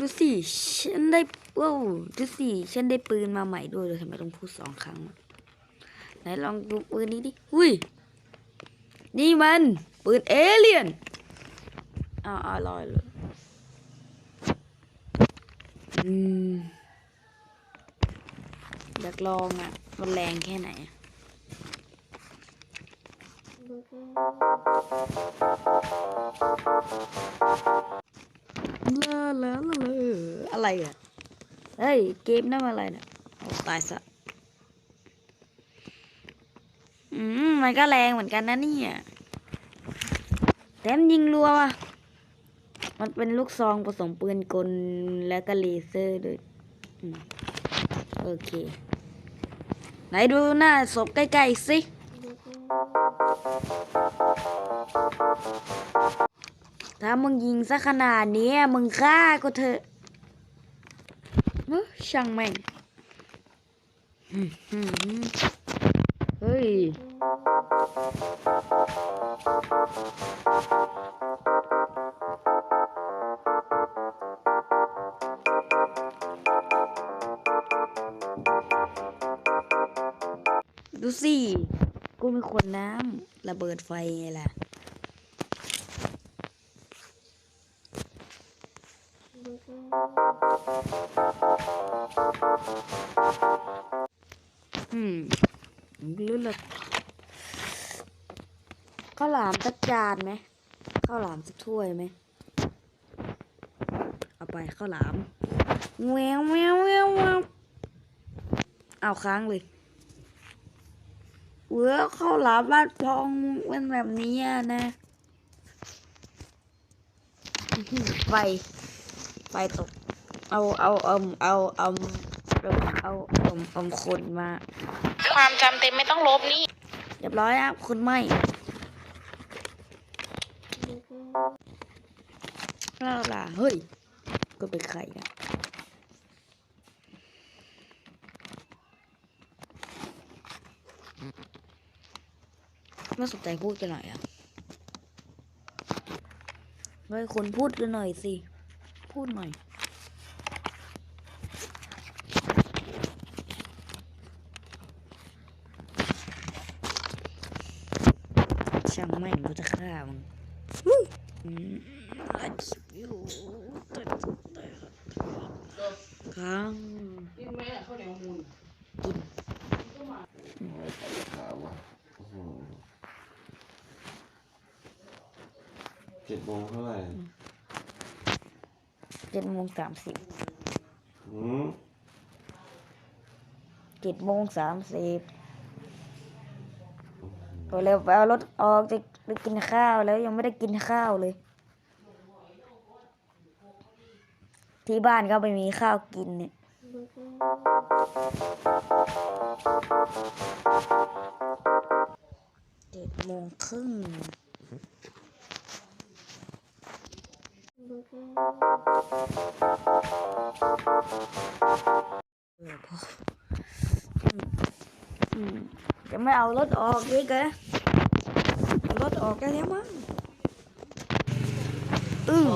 ดูสิ ฉันได้ว้าวดูสิ ฉันได้ปืนมาใหม่ด้วยเลยทำไมต้องพูดสองครั้ง ไหนลองดูปืนนี้ดิอุ้ย นี่มัน ปืนเอเลี่ยนอ้าวอร่อยเลยอืมอยากลองอะ มันแรงแค่ไหนอะ ลาลาอะไรอะ เฮ้ย เกมนั่นอะไรเนี่ยเอาตายซะอืมมันก็แรงเหมือนกันนะเนี่ยแถมยิงรัวว่ะ มันเป็นลูกซองผสมปืนกลแล้วก็เลเซอร์ด้วยโอเค ไหนดูหน้าศพใกล้ๆสิ ถ้ามึงยิงซะขนาดนี้มึงฆ่าก็เถอะเอ้อช่างแม่งเฮ้ยดูสิ กูมีขวดน้ำระเบิดไฟไงล่ะ อืมไม่รู้เลยข้าวหลามสักจานไหมข้าวหลามสักถ้วยไหมเอาไปข้าวหลามแววแววแววแววเอาค้างเลยเว้อข้าวหลามบ้านพองเป็นแบบนี้นะไฟ ไฟตกเอาเอาเอาเอาเอาเอาเอาเอาเอาคนมา ความจำเต็มไม่ต้องลบนี่ เรียบร้อยครับคุณไม่ล่าล่ะเฮ้ย ก็เป็นใครนะไม่สนใจพูดกันหน่อยอะเฮ้ยคนพูดกันหน่อยสิ พูดหน่อย ช่างแม่งกูจะฆ่ามึงอัดอยู่ตัดตัดค้างกินไหมอะข้าวเหนียวมูลเจ็ดโมงเท่าไหร่ เจ็ดโมงสามสิบหืมเจ็ดโมงสามสิบไปเร็วไปเอารถออกจะไปกินข้าวแล้วยังไม่ได้กินข้าวเลย ที่บ้านก็ไม่มีข้าวกินเนี่ยเจ็ดโมงครึ่งเออพออืมอืม จะไม่เอารถออกดีกะเอารถออกแกันแล้วมั้งอือ